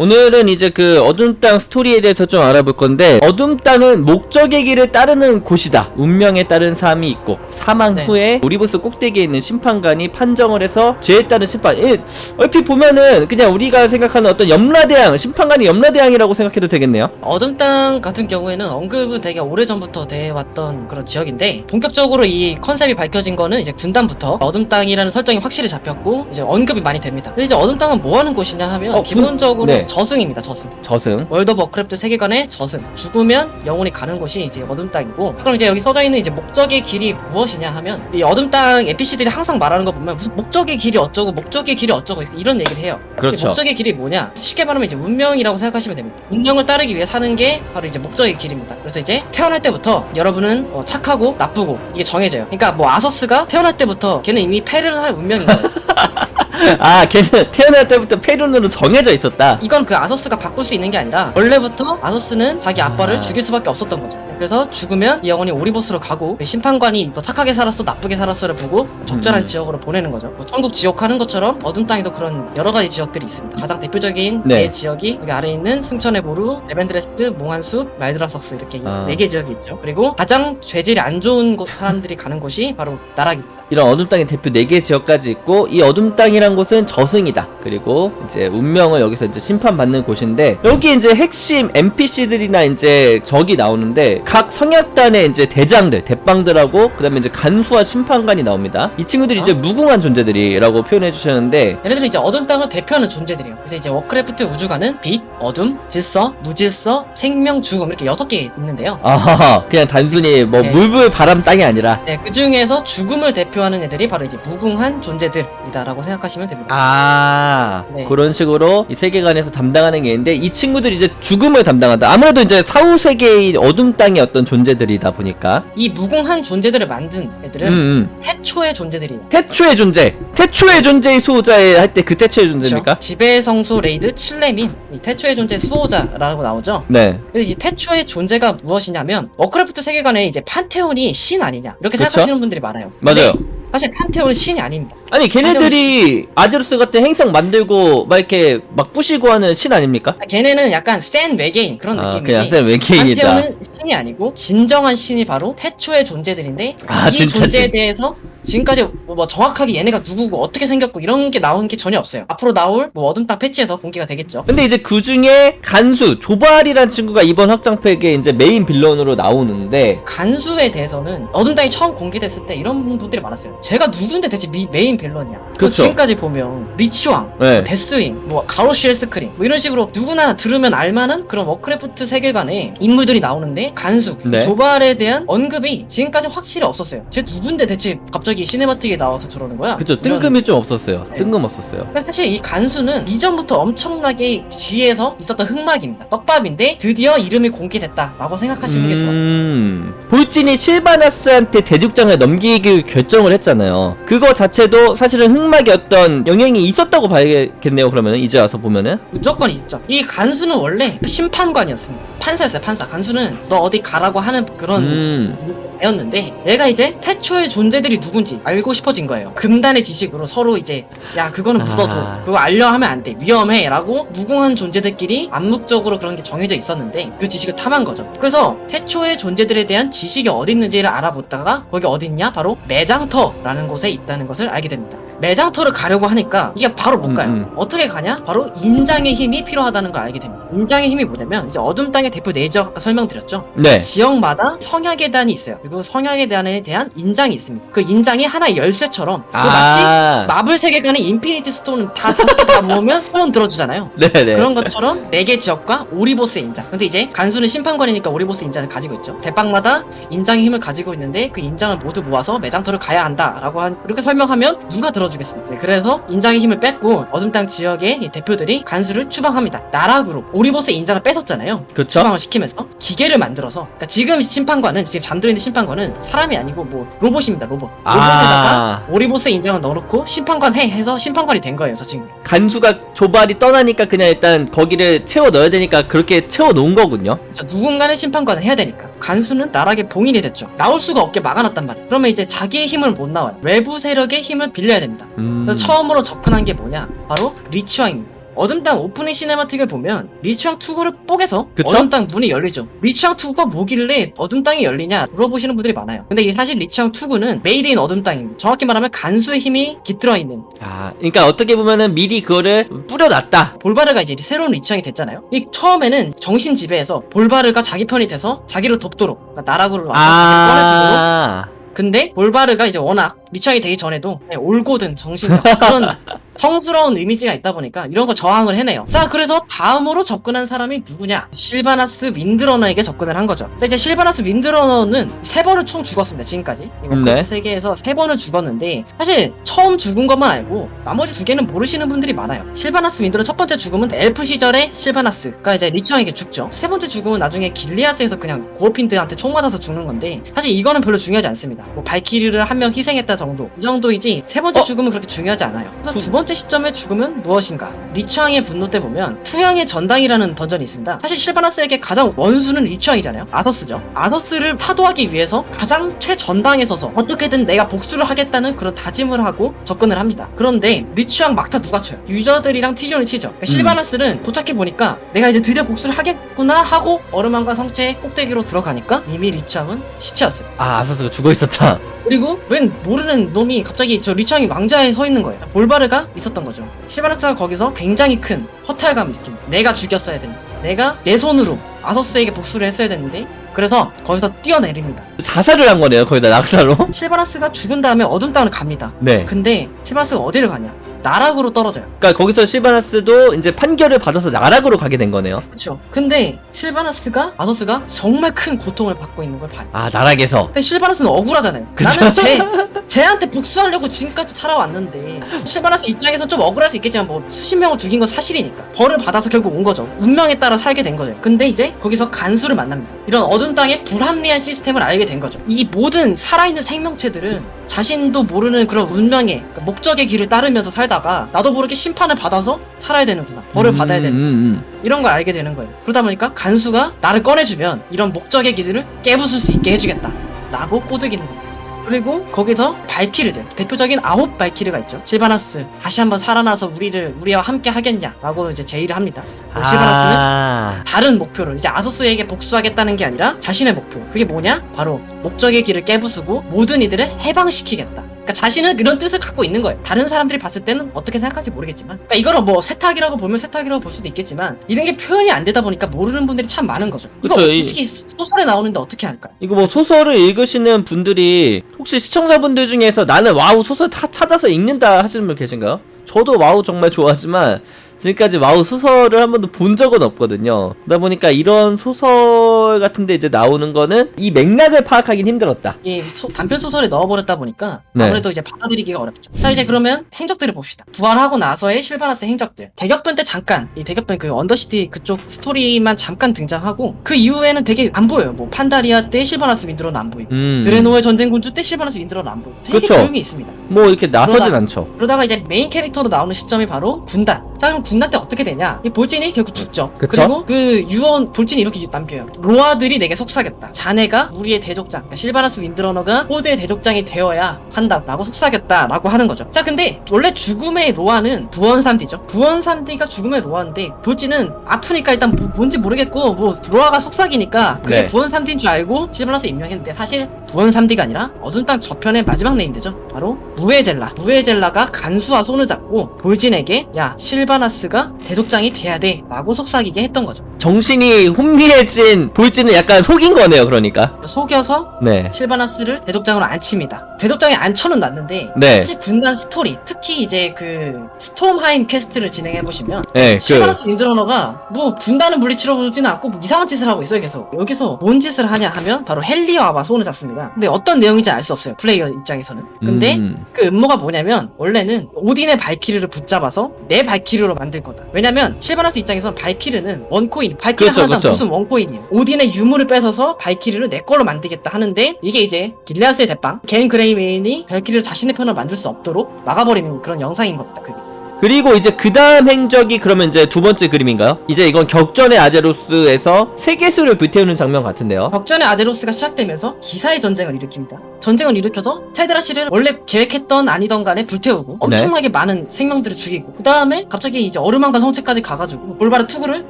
오늘은 이제 그 어둠 땅 스토리에 대해서 좀 알아볼 건데 어둠 땅은 목적의 길을 따르는 곳이다. 운명에 따른 삶이 있고 사망 네. 후에 오리보스 꼭대기에 있는 심판관이 판정을 해서 죄에 따른 심판. 예, 얼핏 보면은 그냥 우리가 생각하는 어떤 염라대왕 심판관이 염라대왕이라고 생각해도 되겠네요. 어둠 땅 같은 경우에는 언급은 되게 오래전부터 돼왔던 그런 지역인데 본격적으로 이 컨셉이 밝혀진 거는 이제 군단부터 어둠 땅이라는 설정이 확실히 잡혔고 이제 언급이 많이 됩니다. 근데 이제 어둠 땅은 뭐 하는 곳이냐 하면 어, 군- 기본적으로 네. 저승입니다. 저승. 저승. 월드 오브 워크래프트 세계관의 저승. 죽으면 영혼이 가는 곳이 이제 어둠 땅이고 그럼 이제 여기 써져 있는 이제 목적의 길이 무엇이냐 하면 이 어둠 땅 NPC들이 항상 말하는 거 보면 무슨 목적의 길이 어쩌고 목적의 길이 어쩌고 이런 얘기를 해요. 그렇죠. 목적의 길이 뭐냐? 쉽게 말하면 이제 운명이라고 생각하시면 됩니다. 운명을 따르기 위해 사는 게 바로 이제 목적의 길입니다. 그래서 이제 태어날 때부터 여러분은 어, 착하고 나쁘고 이게 정해져요. 그러니까 뭐 아서스가 태어날 때부터 걔는 이미 패를 할 운명인 거예요. 아, 걔는 태어날 때부터 페룬으로 정해져 있었다. 이건 그 아서스가 바꿀 수 있는 게 아니라 원래부터 아서스는 자기 아빠를 아. 죽일 수밖에 없었던 거죠. 그래서 죽으면 이 영혼이 오리보스로 가고 그 심판관이 너 착하게 살았어 나쁘게 살았어를 보고 적절한 음. 지역으로 보내는 거죠. 뭐 천국 지옥 하는 것처럼 어둠 땅에도 그런 여러 가지 지역들이 있습니다. 가장 대표적인 네. 네. 지역이 여기 아래 있는 승천의 보루, 레벤드레스, 몽환숲, 말드라석스 이렇게 아. 네개 지역이 있죠. 그리고 가장 죄질이 안 좋은 곳 사람들이 가는 곳이 바로 나락입니다. 이런 어둠 땅의 대표 4개 지역까지 있고 이 어둠 땅이란 곳은 저승이다. 그리고 이제 운명을 여기서 이제 심판받는 곳인데 여기 이제 핵심 NPC들이나 이제 적이 나오는데 각 성약단의 이제 대장들, 대빵들하고 그다음에 이제 간수와 심판관이 나옵니다. 이 친구들이 어? 이제 무궁한 존재들이라고 표현해 주셨는데 얘네들은 이제 어둠 땅을 대표하는 존재들이에요. 그래서 이제 워크래프트 우주관은 빛, 어둠, 질서, 무질서, 생명, 죽음 이렇게 여섯 개 있는데요. 아하 그냥 단순히 뭐 네. 물불 바람 땅이 아니라 네, 그 중에서 죽음을 대표 하는 애들이 바로 이제 무궁한 존재들이다라고 생각하시면 됩니다. 아 네. 그런 식으로 이 세계관에서 담당하는 게 있는데 이 친구들이 이제 죽음을 담당한다 아무래도 이제 사후 세계의 어둠 땅의 어떤 존재들이다 보니까 이 무궁한 존재들을 만든 애들은 음, 음. 태초의 존재들이에요. 태초의 존재 태초의 존재의 수호자에 할 때 그 태초의 존재입니까? 그렇죠? 지배 성수 레이드 7렘인 이 태초의 존재 수호자라고 나오죠. 네 근데 이 태초의 존재가 무엇이냐면 워크래프트 세계관에 이제 판테온이 신 아니냐 이렇게 그쵸? 생각하시는 분들이 많아요. 맞아요 근데 사실 판테온은 신이 아닙니다. 아니 걔네들이 아제로스 같은 행성 만들고 막 이렇게 막 부시고 하는 신 아닙니까? 걔네는 약간 센 외계인 그런 아 느낌이지. 그냥 쌤 외계인이다 판테온은 신이 아니고 진정한 신이 바로 태초의 존재들인데 아, 이 진짜지. 존재에 대해서 지금까지 뭐, 뭐 정확하게 얘네가 누구고 어떻게 생겼고 이런 게 나온 게 전혀 없어요. 앞으로 나올 뭐 어둠 땅 패치에서 공개가 되겠죠. 근데 이제 그 중에 간수 조발이란 친구가 이번 확장팩에 이제 메인 빌런으로 나오는데 간수에 대해서는 어둠 땅이 처음 공개됐을 때 이런 분들이 많았어요. 제가 누군데 대체 미- 메인 빌런이야. 그쵸. 지금까지 보면 리치왕, 네. 데스윙, 뭐 가로시엘 스크린 뭐 이런 식으로 누구나 들으면 알만한 그런 워크래프트 세계관에 인물들이 나오는데 간수, 네. 조발에 대한 언급이 지금까지 확실히 없었어요. 쟤 누군데 대체 갑자기 시네마틱에 나와서 저러는 거야? 이런 뜬금이 좀 없었어요 네. 뜬금 없었어요 근데 사실 이 간수는 이전부터 엄청나게 뒤에서 있었던 흑막입니다. 떡밥인데 드디어 이름이 공개됐다라고 생각하시는 게 좋아요. 음, 볼진이 실바나스한테 대죽장을 넘기기를 결정을 했잖아요. 그거 자체도 사실은 흑막의 어떤 영향이 있었다고 봐야겠네요. 그러면 이제 와서 보면은 무조건 있죠. 이 간수는 원래 심판관이었습니다. 판사였어요, 판사. 간수는 너 어디 가라고 하는 그런 음, 애였는데 얘가 이제 태초의 존재들이 누군지 알고 싶어진 거예요. 금단의 지식으로 서로 이제 야 그거는 묻어둬. 아. 그거 알려 하면 안 돼. 위험해라고 무궁한 존재들끼리 암묵적으로 그런 게 정해져 있었는데 그 지식을 탐한 거죠. 그래서 태초의 존재들에 대한 지식이 어디 있는지를 알아보다가 거기 어디 있냐? 바로 매장터라는 곳에 있다는 것을 알게 됩니다. 매장터를 가려고 하니까 이게 바로 못 가요. 음, 음. 어떻게 가냐? 바로 인장의 힘이 필요하다는 걸 알게 됩니다. 인장의 힘이 뭐냐면 이제 어둠 땅의 대표 네 지역 아까 설명드렸죠. 네. 지역마다 성약의 단이 있어요. 그리고 단에 대한 인장이 있습니다. 그 인장이 하나의 열쇠처럼 그 마치 아, 마블 세계관의 인피니티 스톤 다 다섯 개 다 모으면 소원 들어주잖아요. 네네. 그런 것처럼 네 개 지역과 오리보스의 인장. 근데 이제 간수는 심판관이니까 오리보스 인장을 가지고 있죠. 대빵마다 인장의 힘을 가지고 있는데 그 인장을 모두 모아서 매장터를 가야 한다라고 한 이렇게 설명하면 누가 들어 주겠습니까? 네, 그래서 인장의 힘을 뺏고 어둠 땅 지역의 이 대표들이 간수를 추방합니다. 나락으로 오리보스의 인장을 뺏었잖아요. 그쵸? 추방을 시키면서 기계를 만들어서 그러니까 지금 심판관은 지금 잠들어 있는 심판관은 사람이 아니고 뭐 로봇입니다. 로봇. 아. 로봇에다가 오리보스 인장을 넣어놓고 심판관 해 해서 심판관이 된 거예요. 저 친구. 간수가 조발이 떠나니까 그냥 일단 거기를 채워 넣어야 되니까 그렇게 채워 놓은 거군요. 자, 누군가는 심판관을 해야 되니까. 간수는 나락의 봉인이 됐죠. 나올 수가 없게 막아놨단 말이에요. 그러면 이제 자기의 힘을 못 나와요. 외부 세력의 힘을 빌려야 됩니다. 음. 그래서 처음으로 접근한 게 뭐냐? 바로 리치왕입니다. 어둠 땅 오프닝 시네마틱을 보면 리치왕 투구를 뽀개서 그쵸? 어둠 땅 문이 열리죠. 리치왕 투구가 뭐길래 어둠 땅이 열리냐 물어보시는 분들이 많아요. 근데 이 사실 리치왕 투구는 메이드 인 어둠 땅입니다. 정확히 말하면 간수의 힘이 깃들어 있는 아, 그러니까 어떻게 보면은 미리 그거를 뿌려놨다. 볼바르가 이제 새로운 리치왕이 됐잖아요. 이 처음에는 정신 지배해서 볼바르가 자기 편이 돼서 자기를 돕도록 그러니까 나락으로 와서 자기를 꺼내주도록 아, 근데 볼바르가 이제 워낙 리치왕이 되기 전에도 올고든 정신력 그런 성스러운 이미지가 있다 보니까 이런 거 저항을 해내요. 자, 그래서 다음으로 접근한 사람이 누구냐? 실바나스 윈드러너에게 접근을 한 거죠. 자, 이제 실바나스 윈드러너는 세 번을 총 죽었습니다. 지금까지. 이 워크래프트 네. 세계에서 세 번을 죽었는데 사실 처음 죽은 것만 알고 나머지 두 개는 모르시는 분들이 많아요. 실바나스 윈드러 첫 번째 죽음은 엘프 시절의 실바나스가 이제 리치왕에게 죽죠. 세 번째 죽음은 나중에 길리아스에서 그냥 고어핀드한테 총 맞아서 죽는 건데 사실 이거는 별로 중요하지 않습니다. 뭐 발키리를 한 명 희생했다 정도 이 정도이지 세 번째 어? 죽음은 그렇게 중요하지 않아요. 그래서 두- 두 번째 시점의 죽음은 무엇인가? 리치왕의 분노 때 보면 투영의 전당이라는 던전이 있습니다. 사실 실바나스에게 가장 원수는 리치왕이잖아요. 아서스죠. 아서스를 타도하기 위해서 가장 최전당에 서서 어떻게든 내가 복수를 하겠다는 그런 다짐을 하고 접근을 합니다. 그런데 리치왕 막타 누가 쳐요? 유저들이랑 티리온을 치죠. 그러니까 실바나스는 도착해 보니까 내가 이제 드디어 복수를 하겠구나 하고 얼음왕과 성체의 꼭대기로 들어가니까 이미 리치왕은 시체였어요. 아, 아서스가 죽어 있었다. 그리고 웬 모르는 놈이 갑자기 저 리창이 왕자에 서 있는 거예요. 볼바르가 있었던 거죠. 시바나스가 거기서 굉장히 큰 허탈감을 느낍니다. 내가 죽였어야 된다. 내가 내 손으로 아서스에게 복수를 했어야 됐는데 그래서 거기서 뛰어내립니다. 자살을 한 거네요, 거기다 낙사로. 실바나스가 죽은 다음에 어둠 땅으로 갑니다. 네. 근데 실바나스가 어디를 가냐? 나락으로 떨어져요. 그러니까 거기서 실바나스도 이제 판결을 받아서 나락으로 가게 된 거네요. 그렇죠. 근데 실바나스가 아서스가 정말 큰 고통을 받고 있는 걸 봐요. 아, 나락에서. 근데 실바나스는 억울하잖아요. 그쵸? 나는 쟤, 쟤한테 복수하려고 지금까지 살아왔는데 실바나스 입장에선 좀 억울할 수 있겠지만 뭐 수십 명을 죽인 건 사실이니까 벌을 받아서 결국 온 거죠. 운명에 따라 살게 된 거죠. 근데 이제 거기서 간수를 만납니다. 이런 어둠 땅의 불합리한 시스템을 알게 된 거죠. 이 모든 살아있는 생명체들은 자신도 모르는 그런 운명의 그러니까 목적의 길을 따르면서 살다가 나도 모르게 심판을 받아서 살아야 되는구나. 벌을 받아야 되는 음, 음, 이런 걸 알게 되는 거예요. 그러다 보니까 간수가 나를 꺼내주면 이런 목적의 기술을 깨부술 수 있게 해주겠다. 라고 꼬드기는 겁니다. 그리고 거기서 발키르들 대표적인 아홉 발키르가 있죠. 실바나스 다시 한번 살아나서 우리를 우리와 함께 하겠냐라고 이제 제의를 합니다. 음. 실바나스는 아, 다른 목표를 이제 아서스에게 복수하겠다는 게 아니라 자신의 목표 그게 뭐냐 바로 목적의 길을 깨부수고 모든 이들을 해방시키겠다 그러니까 자신은 그런 뜻을 갖고 있는 거예요. 다른 사람들이 봤을 때는 어떻게 생각할지 모르겠지만. 그러니까 이거를 뭐 세탁이라고 보면 세탁이라고 볼 수도 있겠지만 이런 게 표현이 안 되다 보니까 모르는 분들이 참 많은 거죠. 이거 그쵸, 이- 솔직히 소설에 나오는데 어떻게 할까요? 이거 뭐 소설을 읽으시는 분들이 혹시 시청자분들 중에서 나는 와우 소설 다 찾아서 읽는다 하시는 분 계신가요? 저도 와우 정말 좋아하지만 지금까지 와우 소설을 한 번도 본 적은 없거든요. 그러다 보니까 이런 소설 같은데 이제 나오는 거는 이 맥락을 파악하긴 힘들었다. 이 소- 단편 소설에 넣어버렸다 보니까 네. 아무래도 이제 받아들이기가 어렵죠. 자 이제 그러면 행적들을 봅시다. 부활하고 나서의 실바나스 행적들. 대격변 때 잠깐 이 대격변 그 언더시티 그쪽 스토리만 잠깐 등장하고 그 이후에는 되게 안 보여요. 뭐 판다리아 때 실바나스 윈드로는 안 보이고 음. 드레노의 전쟁 군주 때 실바나스 윈드로는 안 보이고 되게 그쵸. 조용히 있습니다. 뭐 이렇게 나서진 그러다- 않죠. 그러다가 이제 메인 캐릭터로 나오는 시점이 바로 군단. 자 그럼 군단 때 어떻게 되냐? 이 볼진이 결국 죽죠. 그쵸? 리고 그 유언 볼진이 이렇게 남겨요. 로아들이 내게 속삭였다. 자네가 우리의 대족장, 그러니까 실바나스 윈드러너가 호드의 대족장이 되어야 한다라고 속삭였다라고 하는 거죠. 자 근데 원래 죽음의 로아는 부원 3D죠. 부원 3D가 죽음의 로아인데 볼진은 아프니까 일단 뭐- 뭔지 모르겠고 뭐 로아가 속삭이니까 그게 네. 부원 3D인 줄 알고 실바나스 임명했는데 사실 부원 3D가 아니라 어둠 땅 저편의 마지막 네임드죠. 바로 무에젤라. 무에젤라가 간수와 손을 잡고 볼진에게 야 실바나스가 대족장이 돼야 돼 라고 속삭이게 했던 거죠. 정신이 혼미해진 볼지는 약간 속인 거네요. 그러니까. 속여서 네. 실바나스를 대족장으로 앉힙니다. 대족장에 앉혀는 놨는데 네. 사실 군단 스토리 특히 이제 그 스톰하임 퀘스트를 진행해 보시면 네. 그 실바나스 윈드러너가 뭐 군단을 물리치러 오지는 않고 뭐 이상한 짓을 하고 있어요 계속 여기서 뭔 짓을 하냐 하면 바로 헬리아와 손을 잡습니다 근데 어떤 내용인지 알 수 없어요 플레이어 입장에서는 근데 음. 그 음모가 뭐냐면 원래는 오딘의 발키르를 붙잡아서 내 발키르로 만들 거다. 왜냐면 실바나스 입장에선 발키르는 원코인, 발키르 그렇죠, 하나당 그렇죠. 무슨 원코인이에요. 오딘의 유물을 뺏어서 발키르를 내 걸로 만들겠다 하는데 이게 이제 길레아스의 대빵 겐 그레이메인이 발키르를 자신의 편으로 만들 수 없도록 막아버리는 그런 영상인 겁니다. 그게. 그리고 이제 그 다음 행적이 그러면 이제 두 번째 그림인가요? 이제 이건 격전의 아제로스에서 세계수를 불태우는 장면 같은데요. 격전의 아제로스가 시작되면서 기사의 전쟁을 일으킵니다. 전쟁을 일으켜서 테드라시를 원래 계획했던 아니던 간에 불태우고 엄청나게 많은 생명들을 죽이고 그 다음에 갑자기 이제 어루만과 성체까지 가가지고 볼바르 투구를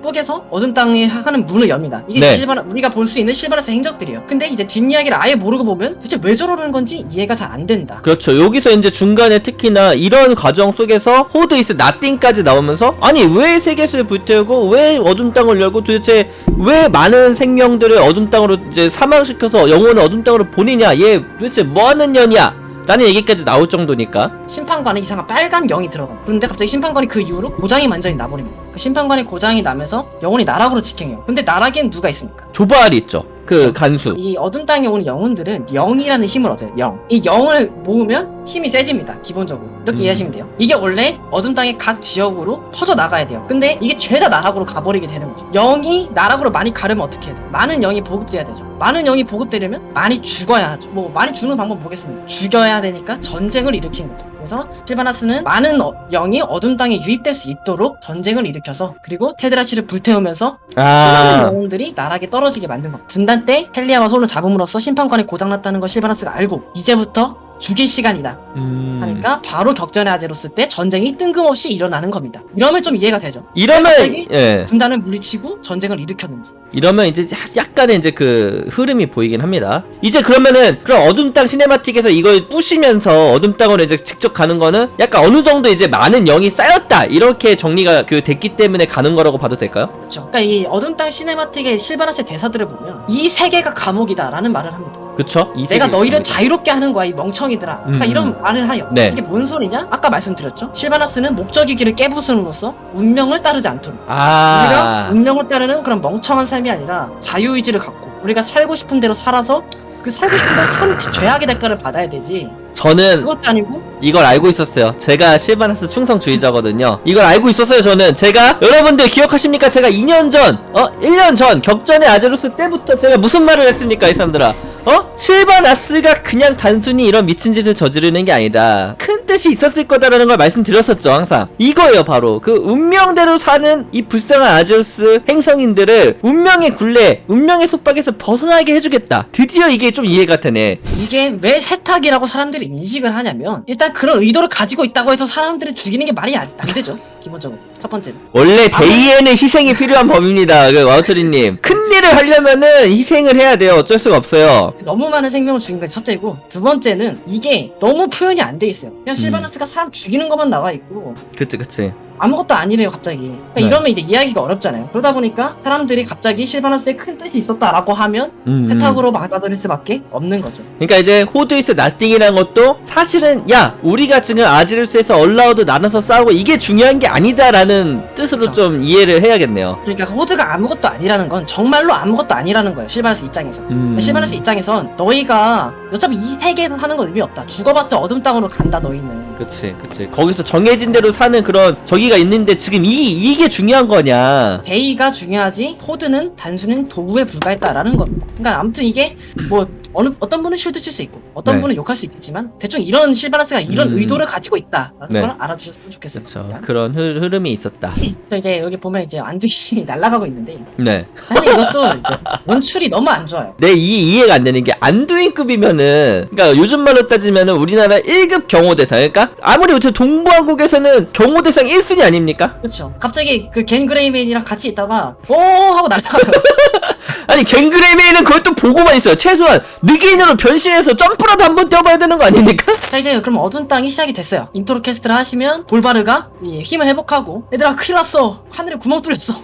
뿌개서 어둠 땅에 하는 문을 엽니다. 이게 네. 실바나 우리가 볼 수 있는 실바나스 행적들이에요. 근데 이제 뒷이야기를 아예 모르고 보면 대체 왜 저러는 건지 이해가 잘 안 된다. 그렇죠. 여기서 이제 중간에 특히나 이런 과정 속에서 호드 이스 나띵까지 나오면서 아니 왜 세계수를 불태우고 왜 어둠 땅을 열고 도대체 왜 많은 생명들을 어둠 땅으로 이제 사망시켜서 영혼을 어둠 땅으로 보내냐 얘 도대체 뭐 하는 년이야 라는 얘기까지 나올 정도니까 심판관에 이상한 빨간 영이 들어가. 그런데 갑자기 심판관이 그 이후로 고장이 완전히 나버립니다. 그 심판관의 고장이 나면서 영혼이 나락으로 직행해요. 근데 나락엔 누가 있습니까? 조바알이 있죠. 그. 간수. 이 어둠 땅에 오는 영혼들은 영이라는 힘을 얻어요. 영. 이 영을 모으면 힘이 세집니다. 기본적으로. 이렇게 음. 이해하시면 돼요. 이게 원래 어둠 땅의 각 지역으로 퍼져 나가야 돼요. 근데 이게 죄다 나락으로 가버리게 되는 거죠. 영이 나락으로 많이 가려면 어떻게 해야 돼요? 많은 영이 보급돼야 되죠. 많은 영이 보급되려면 많이 죽어야 하죠. 뭐 많이 죽는 방법 보겠습니다. 죽여야 되니까 전쟁을 일으킨 거죠. 그래서 실바나스는 많은 어- 영이 어둠 땅에 유입될 수 있도록 전쟁을 일으켜서 그리고 테드라시를 불태우면서 수많은 아. 영웅들이 나락에 떨어지게 만든 것. 분단 때 헬리아와 손을 잡음으로써 심판관이 고장났다는 걸 실바나스가 알고 이제부터 죽일 시간이다 음. 하니까 바로 격전의 아제로스 때 전쟁이 뜬금없이 일어나는 겁니다. 이러면 좀 이해가 되죠. 이러면 갑자기? 예. 분단을 물리치고 전쟁을 일으켰는지. 이러면 이제 약간의 이제 그 흐름이 보이긴 합니다. 이제 그러면은 그럼 어둠 땅 시네마틱에서 이걸 부시면서 어둠 땅으로 이제 직접 가는 거는 약간 어느 정도 이제 많은 영이 쌓였다 이렇게 정리가 그 됐기 때문에 가는 거라고 봐도 될까요? 그렇죠. 그러니까 이 어둠 땅 시네마틱의 실바나스의 대사들을 보면 이 세계가 감옥이다라는 말을 합니다. 그쵸? 이 내가 세계 너희를 갑니다. 자유롭게 하는 거야 이 멍청이들아. 그러니까 음. 이런 말을 하요. 네. 이게 뭔 소리냐? 아까 말씀드렸죠. 실바나스는 목적의 길을 깨부순으로써 운명을 따르지 않도록. 아 우리가 운명을 따르는 그런 멍청한 삶이 아니라 자유 의지를 갖고 우리가 살고 싶은 대로 살아서 그 살고 싶은 대로 선 죄악의 대가를 받아야 되지 저는 그것도 아니고 이걸 알고 있었어요. 제가 실바나스 충성주의자거든요. 이걸 알고 있었어요, 저는. 제가, 여러분들 기억하십니까? 제가 2년 전, 어? 1년 전, 격전의 아제로스 때부터 제가 무슨 말을 했습니까, 이 사람들아? 어? 실바나스가 그냥 단순히 이런 미친 짓을 저지르는 게 아니다. 큰 뜻이 있었을 거다라는 걸 말씀드렸었죠, 항상. 이거예요, 바로. 그 운명대로 사는 이 불쌍한 아제로스 행성인들을 운명의 굴레, 운명의 속박에서 벗어나게 해주겠다. 드디어 이게 좀 이해가 되네. 이게 왜 세탁이라고 사람들이 인식을 하냐면 일단 그런 의도를 가지고 있다고 해서 사람들을 죽이는 게 말이 안, 안 되죠 기본적으로 첫 번째는 원래 데이에는 희생이 필요한 법입니다. 그 와우트리님 큰 일을 하려면은 희생을 해야 돼요. 어쩔 수가 없어요. 너무 많은 생명을 죽인 것이 첫째고 두 번째는 이게 너무 표현이 안 돼 있어요 음. 그냥 실바나스가 사람 죽이는 것만 나와 있고. 그치 그치. 아무것도 아니래요 갑자기 그러니까 네. 이러면 이제 이야기가 어렵잖아요 그러다 보니까 사람들이 갑자기 실바나스에 큰 뜻이 있었다라고 하면 음, 음. 세탁으로 받아들일 수밖에 없는 거죠 그러니까 이제 호드이스 나띵이라는 것도 사실은 야 우리가 지금 아지르스에서 얼라우드 나눠서 싸우고 이게 중요한 게 아니다라는 뜻으로 그쵸. 좀 이해를 해야겠네요. 그러니까 호드가 아무것도 아니라는 건 정말로 아무것도 아니라는 거예요 실바나스 입장에서 음. 실바나스 입장에선 너희가 어차피 이 세계에서 사는 건 의미 없다 죽어봤자 어둠 땅으로 간다 너희는 그치 그치. 거기서 정해진 대로 사는 그런 저기 가 있는데 지금 이 이게 중요한 거냐? 데이가 중요하지 호드는 단순한 도구에 불과했다라는 겁니다. 그러니까 아무튼 이게 뭐 어느 어떤 분은 쉴드 칠 수 있고 어떤 네. 분은 욕할 수 있겠지만 대충 이런 실바나스가 이런 음. 의도를 가지고 있다라는 네. 걸 알아주셨으면 좋겠습니다. 그쵸. 그런 흐, 흐름이 있었다. 그래서 이제 여기 보면 이제 안두이 날아가고 있는데 네. 사실 이것도 이제 원출이 너무 안 좋아요. 내 이 이해가 안 되는 게 안두인급이면은 그러니까 요즘 말로 따지면은 우리나라 1급 경호대상 그러니까 아무리 못해도 동부왕국에서는 경호대상 1순위 아닙니까? 그렇죠. 갑자기 그 겐그레이맨이랑 같이 있다가 오 하고 날아가요. 아니 갱그레미는 그걸 또 보고만 있어요 최소한 느기인으로 변신해서 점프라도 한 번 뛰어봐야 되는 거 아닙니까? 자 이제 그럼 어두운 땅이 시작이 됐어요. 인트로 캐스트를 하시면 볼바르가 이 힘을 회복하고 얘들아 큰일 났어 하늘에 구멍 뚫렸어